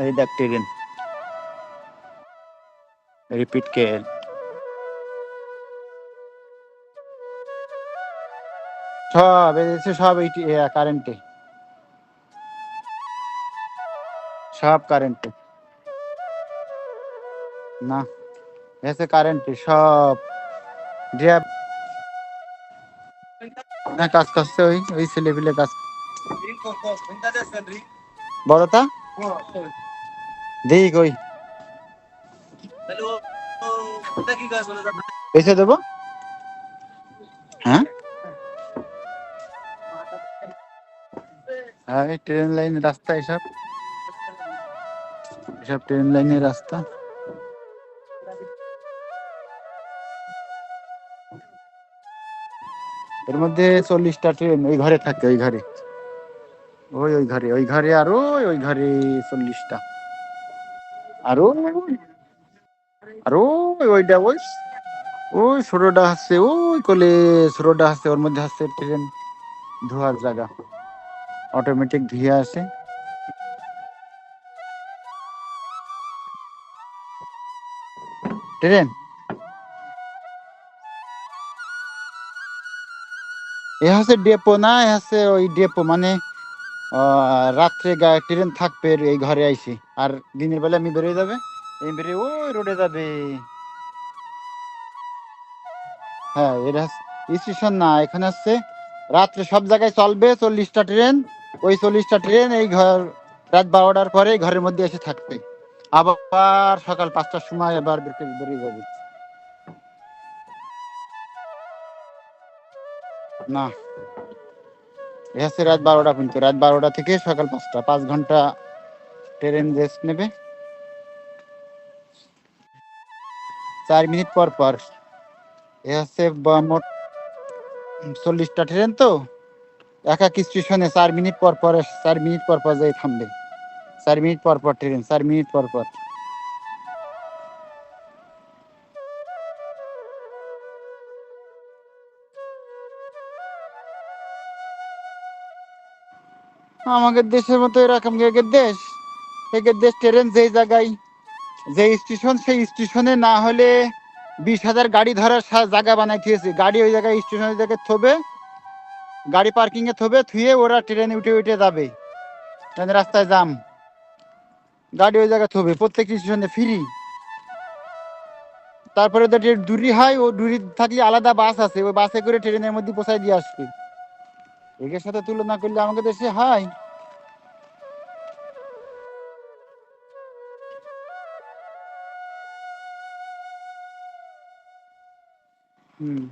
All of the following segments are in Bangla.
ট্রেন রিপিট কে? সব এসে সব এই কারেন্টে সব কারেন্টে না এসে কারেন্টে সব। ড্রাইভ না কাজ করছে ওই ওই ছেলেপিলে কাজ বড়টা দেই কই। এসে দেবো? হ্যাঁ? হ্যাঁ ট্রেন লাইন রাস্তা এসব। এসব ট্রেন লাইনের রাস্তা। এর মধ্যে চল্লিশটা ট্রেন ওই ঘরে থাকে ওই ঘরে। ওই ওই ঘরে ওই ঘরে আর ওই ওই ঘরে চল্লিশটা। আর? ওই আর? ওই ওইটা ওই ওই ছোটটা আসছে ওই কোলে ছোটটা আসছে ওর মধ্যে আসছে ট্রেন ধোয়ার জায়গা। অটোমেটিক ধুয়ে আসে। ট্রেন? এ হচ্ছে ডেপো না, এ হচ্ছে ওই ডেপো মানে রাত্রে ট্রেন থাকবে, এই ঘরে আইসি আর দিনের বেলা আমি বেরোয় যাবে, এই বেরিয়ে ওই রোডে যাবে। হ্যাঁ এটা স্টেশন না, এখানে হচ্ছে রাত্রে সব জায়গায় চলবে, চল্লিশটা ট্রেন, ওই চল্লিশটা ট্রেন এই ঘর, রাত বারোটার পরে ঘরের মধ্যে এসে থাকবে। আবার সকাল পাঁচটার সময় আবার বের- বেরিয়ে যাবে। না। হচ্ছে রাত বারোটা পর্যন্ত। রাত বারোটা থেকে সকাল পাঁচটা। পাঁচ ঘণ্টা ট্রেন রেস্ট নেবে। চার মিনিট পর পর। এ হচ্ছে মোট চল্লিশটা ট্রেন তো। এক এক স্টেশনে চার মিনিট পর পর, চার মিনিট পর পর যাই থামবে। চার মিনিট পর পর ট্রেন, চার মিনিট পর পর। আমাদের দেশের মতো এরকম এগের দেশ এগের দেশ ট্রেন যেই জায়গায়, যে স্টেশন, সেই স্টেশনে না হলে বিশ হাজার গাড়ি ধরার জায়গা বানাই দিয়েছে। গাড়ি ওই জায়গায়, স্টেশনের জায়গায় থবে, গাড়ি পার্কিং এ থবে, থুয়ে ওরা ট্রেনে উঠে উঠে যাবে। রাস্তায় জাম গাড়ি ওই জায়গায় থবে, প্রত্যেক স্টেশনে ফ্রি তারপরে তো দূরি হয়, ও দূরি থাকলে আলাদা বাস আছে, ওই বাসে করে ট্রেনের মধ্যে পৌঁছায় দিয়ে আসবে। এর সাথে তুলনা করলে আমাকে দেশে হয় হুম।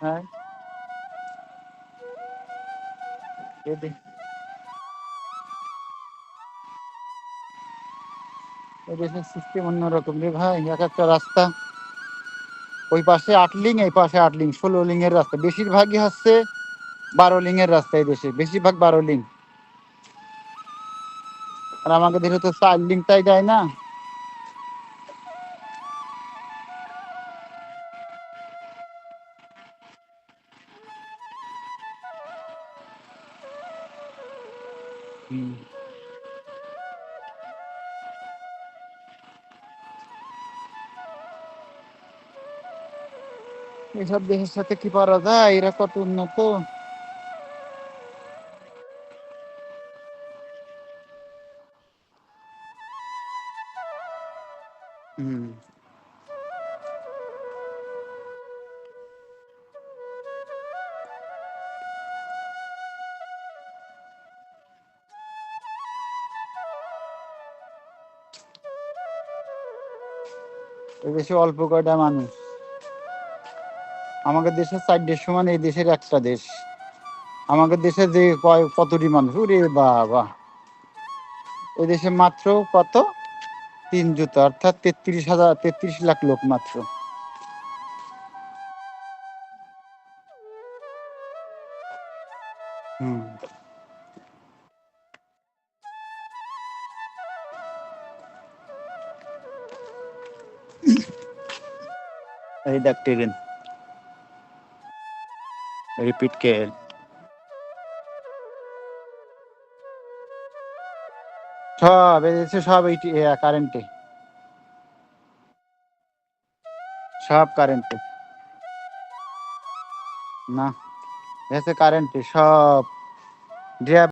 হ্যাঁ। এ দে- এ দেশের সিস্টেম অন্যরকম রে ভাই, এক একটা রাস্তা ওই পাশে আট লিং, এই পাশে আট লিং, ষোলো লিং এর রাস্তা। বেশিরভাগই হচ্ছে বারো লিং এর রাস্তা এই দেশে, বেশিরভাগ বারো লিং। আর আমাকে দেশে তো চার লিংটাই দেয় না। হুম। এইসব দেশের সাথে কি পারা যায়? এরা কত উন্নত? দেশে অল্প কয়টা মানুষ? আমাদের দেশের চারটের সমান, এই দেশের একটা দেশ। আমাদের দেশে যে কয়, কতটি মানুষ, ওরে বাবা। এই দেশে মাত্র কত? তিন জুতা, অর্থাৎ তেত্রিশ হাজার, তেত্রিশ লাখ লোক মাত্র। হুম। এই দেখ ট্রেন রিপিট KL. সব এসে সব এই কারেন্টে সব কারেন্টে না এসে কারেন্টে সব।